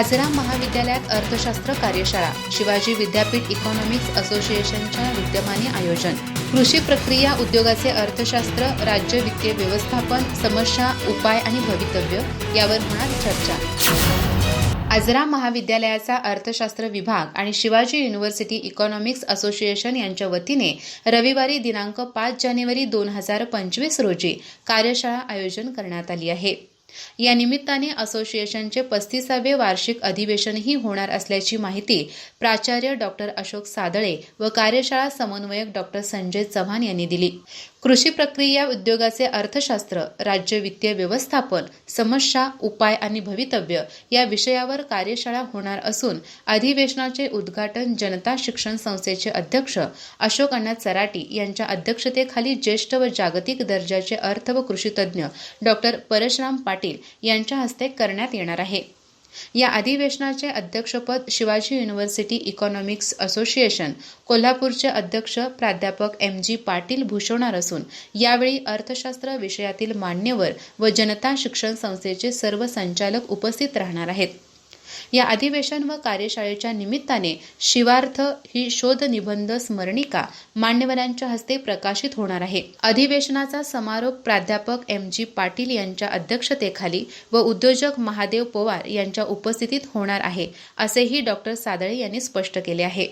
आजरा महाविद्यालयात अर्थशास्त्र कार्यशाळा शिवाजी विद्यापीठ इकॉनॉमिक्स असोसिएशनच्या विद्यमाने आयोजन. कृषी प्रक्रिया उद्योगाचे अर्थशास्त्र राज्य वित्तीय व्यवस्थापन समस्या उपाय आणि भवितव्य यावर होणार चर्चा. आजरा महाविद्यालयाचा अर्थशास्त्र विभाग आणि शिवाजी युनिव्हर्सिटी इकॉनॉमिक्स असोसिएशन यांच्या वतीने रविवारी दिनांक पाच जानेवारी दोन हजार पंचवीस रोजी कार्यशाळा आयोजन करण्यात आली आहे. या निमित्ताने असोसिएशनचे पस्तीसावे वार्षिक अधिवेशनही होणार असल्याची माहिती प्राचार्य डॉक्टर अशोक सादळे व कार्यशाळा समन्वयक डॉक्टर संजय चव्हाण यांनी दिली. कृषी प्रक्रिया उद्योगाचे अर्थशास्त्र राज्य वित्तीय व्यवस्थापन समस्या उपाय आणि भवितव्य या विषयावर कार्यशाळा होणार असून अधिवेशनाचे उद्घाटन जनता शिक्षण संस्थेचे अध्यक्ष अशोक अण्णा चराटी यांच्या अध्यक्षतेखाली ज्येष्ठ व जागतिक दर्जाचे अर्थ व कृषीतज्ज्ञ डॉक्टर परशराम पाटील यांच्या हस्ते करण्यात येणार आहे. या अधिवेशनाचे अध्यक्षपद शिवाजी युनिव्हर्सिटी इकॉनॉमिक्स असोसिएशन कोल्हापूरचे अध्यक्ष प्राध्यापक एम जी पाटील भूषवणार असून यावेळी अर्थशास्त्र विषयातील मान्यवर व जनता शिक्षण संस्थेचे सर्व संचालक उपस्थित राहणार आहेत. या अधिवेशन व कार्यशाळेच्या निमित्ताने शिवार्थ ही शोध निबंध स्मरणिका मान्यवरांच्या हस्ते प्रकाशित होणार आहे. अधिवेशनाचा समारोप प्राध्यापक एम जी पाटील यांच्या अध्यक्षतेखाली व उद्योजक महादेव पवार यांच्या उपस्थितीत होणार आहे असेही डॉक्टर सादळे यांनी स्पष्ट केले आहे.